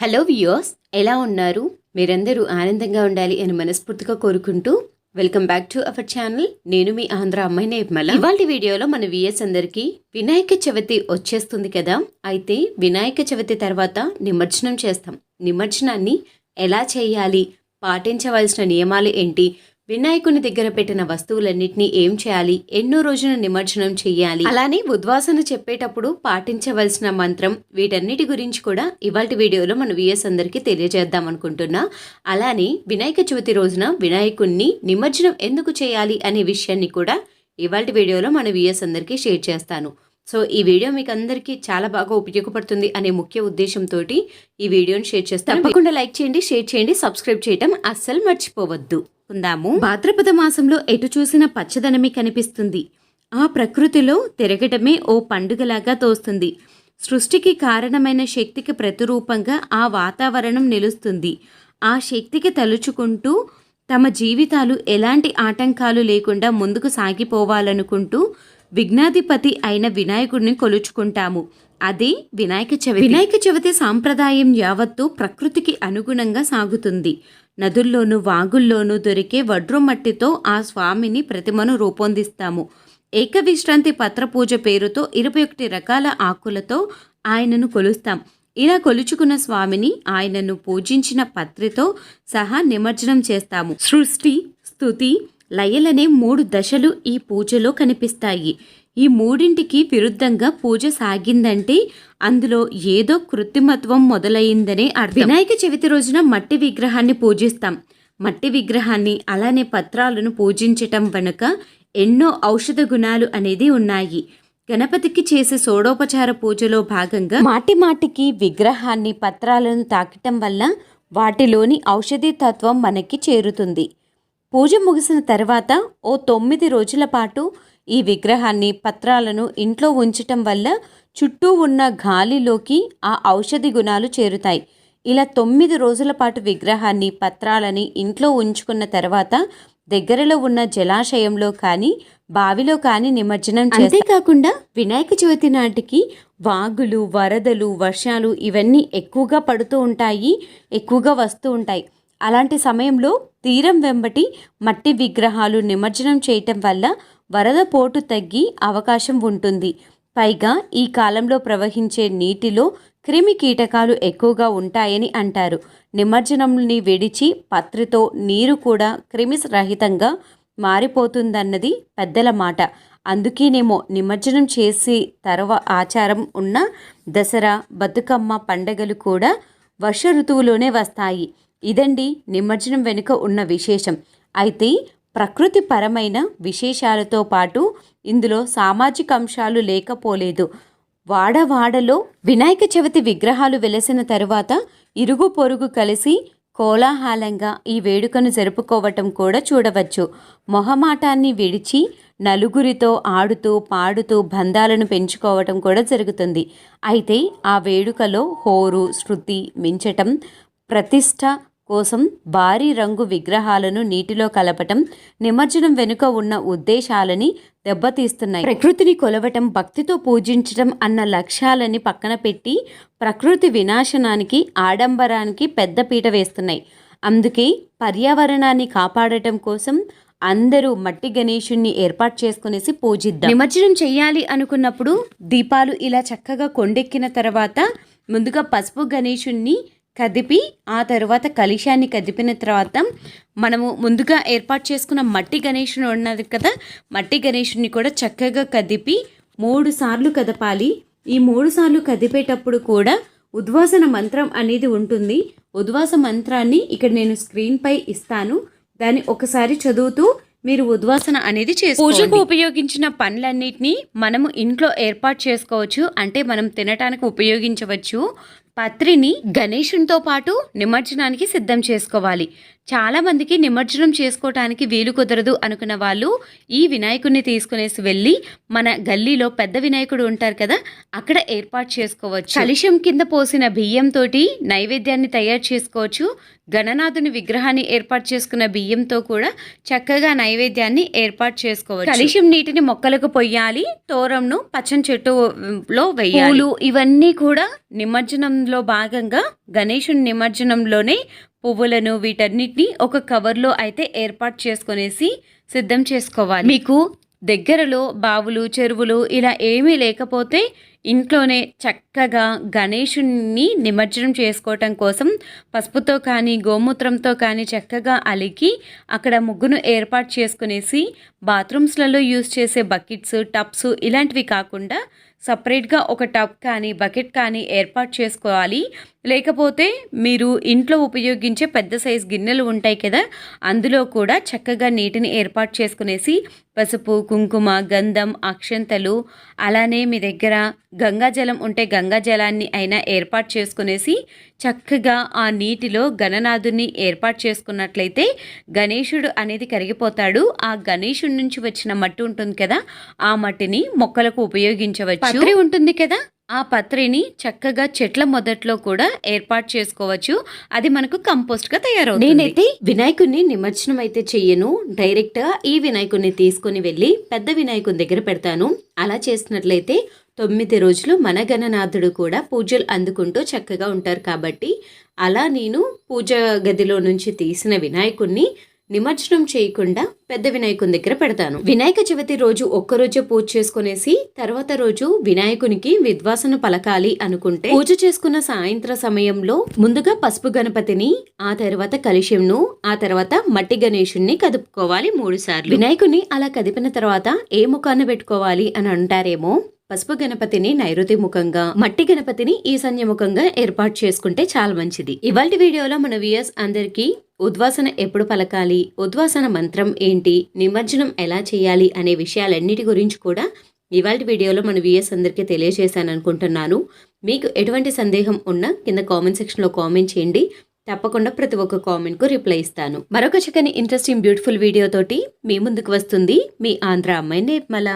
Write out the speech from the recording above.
Hello వియోస్ ఎలా ఉన్నారు? మీరందరూ ఆనందంగా ఉండాలి అని మనస్ఫూర్తిగా కోరుకుంటూ welcome back to our channel. నేను మీ ఆంధ్ర అమ్మాయి నిర్మల. ఇవాళ వీడియోలో మన విఎస్ అందరికి వినాయక చవితి వచ్చేస్తుంది కదా? అయితే వినాయక చవితి తర్వాత నిమజ్జనం చేస్తాం. నిమజ్జనాన్ని ఎలా చేయాలి? పాటించవలసిన నియమాలు ఏంటి? వినాయకుని దగ్గర పెట్టిన వస్తువులన్నిటినీ ఏం చేయాలి? ఎన్నో రోజున నిమజ్జనం చెయ్యాలి అలానే ఉద్వాసన చెప్పేటప్పుడు పాటించవలసిన మంత్రం వీటన్నిటి గురించి కూడా ఇవాళ వీడియోలో మన విఎస్ అందరికీ తెలియజేద్దాం అనుకుంటున్నా. అలానే వినాయక చవితి రోజున వినాయకుణ్ణి నిమజ్జనం ఎందుకు చేయాలి అనే విషయాన్ని కూడా ఇవాళ వీడియోలో మన విఎస్ అందరికీ షేర్ చేస్తాను. సో ఈ వీడియో మీకు అందరికీ చాలా బాగా ఉపయోగపడుతుంది అనే ముఖ్య ఉద్దేశంతో ఈ వీడియోని షేర్ చేస్తాను. తప్పకుండా లైక్ చేయండి షేర్ చేయండి సబ్స్క్రైబ్ చేయటం అస్సలు మర్చిపోవద్దు. ఉందాము భాద్రపద మాసంలో ఎటు చూసిన పచ్చదనమే కనిపిస్తుంది. ఆ ప్రకృతిలో తిరగటమే ఓ పండుగలాగా తోస్తుంది. సృష్టికి కారణమైన శక్తికి ప్రతిరూపంగా ఆ వాతావరణం నిలుస్తుంది. ఆ శక్తికి తలుచుకుంటూ తమ జీవితాలు ఎలాంటి ఆటంకాలు లేకుండా ముందుకు సాగిపోవాలనుకుంటూ విఘ్నాధిపతి అయిన వినాయకుడిని కొలుచుకుంటాము. అదే వినాయక చవితి. వినాయక చవితి సాంప్రదాయం యావత్తు ప్రకృతికి అనుగుణంగా సాగుతుంది. నదుల్లోనూ వాగుల్లోనూ దొరికే వడ్రు మట్టితో ఆ స్వామిని ప్రతిమను రూపొందిస్తాము. ఏకవిశ్రాంతి పత్రపూజ పేరుతో ఇరవై ఒకటి రకాల ఆకులతో ఆయనను కొలుస్తాం. ఇలా కొలుచుకున్న స్వామిని ఆయనను పూజించిన పత్రితో సహా నిమజ్జనం చేస్తాము. సృష్టి స్థుతి లయలనే మూడు దశలు ఈ పూజలో కనిపిస్తాయి. ఈ మూడింటికి విరుద్ధంగా పూజ సాగిందంటే అందులో ఏదో కృత్రిమత్వం మొదలైందనే అర్థం. వినాయక చవితి రోజున మట్టి విగ్రహాన్ని పూజిస్తాం. మట్టి విగ్రహాన్ని అలానే పత్రాలను పూజించటం వెనుక ఎన్నో ఔషధ గుణాలు అనేది ఉన్నాయి. గణపతికి చేసే సోడోపచార పూజలో భాగంగా మాటి మాటికి విగ్రహాన్ని పత్రాలను తాకటం వల్ల వాటిలోని ఔషధీ తత్వం మనకి చేరుతుంది. పూజ ముగిసిన తర్వాత ఓ తొమ్మిది రోజుల పాటు ఈ విగ్రహాన్ని పత్రాలను ఇంట్లో ఉంచటం వల్ల చుట్టూ ఉన్న గాలిలోకి ఆ ఔషధి గుణాలు చేరుతాయి. ఇలా తొమ్మిది రోజుల పాటు విగ్రహాన్ని పత్రాలని ఇంట్లో ఉంచుకున్న తర్వాత దగ్గరలో ఉన్న జలాశయంలో కానీ బావిలో కానీ నిమజ్జనం అంతేకాకుండా వినాయక చవితి నాటికి వాగులు వరదలు వర్షాలు ఇవన్నీ ఎక్కువగా పడుతూ ఉంటాయి ఎక్కువగా వస్తూ ఉంటాయి. అలాంటి సమయంలో తీరం వెంబటి మట్టి విగ్రహాలు నిమజ్జనం చేయటం వల్ల వరద పోటు తగ్గి అవకాశం ఉంటుంది. పైగా ఈ కాలంలో ప్రవహించే నీటిలో క్రిమి కీటకాలు ఎక్కువగా ఉంటాయని అంటారు. నిమజ్జనంని విడిచి పత్రితో నీరు కూడా క్రిమి రహితంగా మారిపోతుందన్నది పెద్దల మాట. అందుకేనేమో నిమజ్జనం చేసి తర్వ ఆచారం ఉన్న దసరా బతుకమ్మ పండగలు కూడా వర్ష ఋతువులోనే వస్తాయి. ఇదండి నిమజ్జనం వెనుక ఉన్న విశేషం. అయితే ప్రకృతి పరమైన విశేషాలతో పాటు ఇందులో సామాజిక అంశాలు లేకపోలేదు. వాడవాడలో వినాయక చవితి విగ్రహాలు వెలసిన తరువాత ఇరుగు పొరుగు కలిసి కోలాహలంగా ఈ వేడుకను జరుపుకోవటం కూడా చూడవచ్చు. మొహమాటాన్ని విడిచి నలుగురితో ఆడుతూ పాడుతూ బంధాలను పెంచుకోవటం కూడా జరుగుతుంది. అయితే ఆ వేడుకలో హోరు శృతి మించటం ప్రతిష్ట కోసం భారీ రంగు విగ్రహాలను నీటిలో కలపటం నిమజ్జనం వెనుక ఉన్న ఉద్దేశాలని దెబ్బతీస్తున్నాయి. ప్రకృతిని కొలవటం భక్తితో పూజించటం అన్న లక్ష్యాలని పక్కన పెట్టి ప్రకృతి వినాశనానికి ఆడంబరానికి పెద్దపీట వేస్తున్నాయి. అందుకే పర్యావరణాన్ని కాపాడటం కోసం అందరూ మట్టి గణేషుణ్ణి ఏర్పాటు చేసుకునేసి పూజిద్దాం. నిమజ్జనం చేయాలి అనుకున్నప్పుడు దీపాలు ఇలా చక్కగా కొండెక్కిన తర్వాత ముందుగా పసుపు గణేషుణ్ణి కదిపి ఆ తర్వాత కలిశాన్ని కదిపిన తర్వాత మనము ముందుగా ఏర్పాటు చేసుకున్న మట్టి గణేషుని ఉన్నది కదా మట్టి గణేషుని కూడా చక్కగా కదిపి మూడు సార్లు కదపాలి. ఈ మూడు సార్లు కదిపేటప్పుడు కూడా ఉద్వాసన మంత్రం అనేది ఉంటుంది. ఉద్వాస మంత్రాన్ని ఇక్కడ నేను స్క్రీన్పై ఇస్తాను. దాన్ని ఒకసారి చదువుతూ మీరు ఉద్వాసన అనేది చేసుకో పూజకు ఉపయోగించిన పండ్లన్నిటినీ మనము ఇంట్లో ఏర్పాటు చేసుకోవచ్చు. అంటే మనం తినటానికి ఉపయోగించవచ్చు. పత్రిని గణేషునితో పాటు నిమజ్జనానికి సిద్ధం చేసుకోవాలి. చాలా మందికి నిమజ్జనం చేసుకోవటానికి వీలు కుదరదు అనుకున్న వాళ్ళు ఈ వినాయకుడిని తీసుకునేసి వెళ్ళి మన గల్లీలో పెద్ద వినాయకుడు ఉంటారు కదా అక్కడ ఏర్పాటు చేసుకోవచ్చు. కలుషం కింద పోసిన బియ్యంతోటి నైవేద్యాన్ని తయారు చేసుకోవచ్చు. గణనాథుని విగ్రహాన్ని ఏర్పాటు చేసుకున్న బియ్యంతో కూడా చక్కగా నైవేద్యాన్ని ఏర్పాటు చేసుకోవచ్చు. కలిషం నీటిని మొక్కలకు పొయ్యాలి తోరంను పచ్చని చెట్టులో వేయాలి. ఇవన్నీ కూడా నిమజ్జనం నిమజ్జనంలో భాగంగా గణేషుని నిమజ్జనంలోనే పువ్వులను వీటన్నిటిని ఒక కవర్లో అయితే ఏర్పాటు చేసుకునేసి సిద్ధం చేసుకోవాలి. మీకు దగ్గరలో బావులు చెరువులు ఇలా ఏమీ లేకపోతే ఇంట్లోనే చక్కగా గణేషుణ్ణి నిమజ్జనం చేసుకోవటం కోసం పసుపుతో కానీ గోమూత్రంతో కానీ చక్కగా అలికి అక్కడ ముగ్గును ఏర్పాటు చేసుకునేసి బాత్రూమ్స్లలో యూజ్ చేసే బకెట్స్ టబ్స్ ఇలాంటివి కాకుండా సపరేట్గా ఒక టబ్ కానీ బకెట్ కానీ ఏర్పాటు చేసుకోవాలి. లేకపోతే మీరు ఇంట్లో ఉపయోగించే పెద్ద సైజ్ గిన్నెలు ఉంటాయి కదా అందులో కూడా చక్కగా నీటిని ఏర్పాటు చేసుకునేసి పసుపు కుంకుమ గంధం అక్షంతలు అలానే మీ దగ్గర గంగాజలం ఉంటే గంగాజలాన్ని అయినా ఏర్పాటు చేసుకునేసి చక్కగా ఆ నీటిలో గణనాథుని ఏర్పాటు చేసుకున్నట్లయితే గణేశుడు అనేది కరిగిపోతాడు. ఆ గణేశుడి నుంచి వచ్చిన మట్టి ఉంటుంది కదా ఆ మట్టిని మొక్కలకు ఉపయోగించవచ్చు. పత్రి ఉంటుంది కదా? ఆ పత్రిని చక్కగా చెట్ల మొదట్లో కూడా ఏర్పాటు చేసుకోవచ్చు. అది మనకు కంపోస్ట్గా తయారవుతుంది. నేనైతే వినాయకుడిని నిమజ్జనం అయితే చెయ్యను. డైరెక్ట్గా ఈ వినాయకుడిని తీసుకుని వెళ్ళి పెద్ద వినాయకుని దగ్గర పెడతాను. అలా చేసినట్లయితే తొమ్మిది రోజులు మన గణనాథుడు కూడా పూజలు అందుకుంటూ చక్కగా ఉంటారు కాబట్టి అలా నేను పూజ గదిలో నుంచి తీసిన వినాయకుణ్ణి నిమజ్జనం చేయకుండా పెద్ద వినాయకుని దగ్గర పెడతాను. వినాయక చవితి రోజు ఒక్కరోజే పూజ చేసుకునేసి తర్వాత రోజు వినాయకునికి విద్వాసన పలకాలి అనుకుంటే పూజ చేసుకున్న సాయంత్ర సమయంలో ముందుగా పసుపు గణపతిని ఆ తర్వాత కలిశంను ఆ తర్వాత మట్టి గణేషుణ్ణి కదుపుకోవాలి మూడు సార్లు వినాయకుని అలా కదిపిన తర్వాత ఏ ముఖాన్ని పెట్టుకోవాలి అని అంటారేమో పసుపు గణపతిని నైరుతి ముఖంగా మట్టి గణపతిని ఈశాన్య ముఖంగా ఏర్పాటు చేసుకుంటే చాలా మంచిది. ఇవాళ వీడియోలో మన వ్యూయర్స్ అందరికీ ఉద్వాసన ఎప్పుడు పలకాలి? ఉద్వాసన మంత్రం ఏంటి? నిమజ్జనం ఎలా చేయాలి? అనే విషయాలన్నిటి గురించి కూడా ఇవాళ వీడియోలో మన విఎస్ అందరికీ తెలియజేశాను అనుకుంటున్నాను. మీకు ఎటువంటి సందేహం ఉన్నా కింద కామెంట్ సెక్షన్లో కామెంట్ చేయండి. తప్పకుండా ప్రతి ఒక్క కామెంట్కు రిప్లై ఇస్తాను. మరొక చక్కని ఇంట్రెస్టింగ్ బ్యూటిఫుల్ వీడియోతోటి మీ ముందుకు వస్తుంది మీ ఆంధ్ర అమ్మాయి నేర్మల.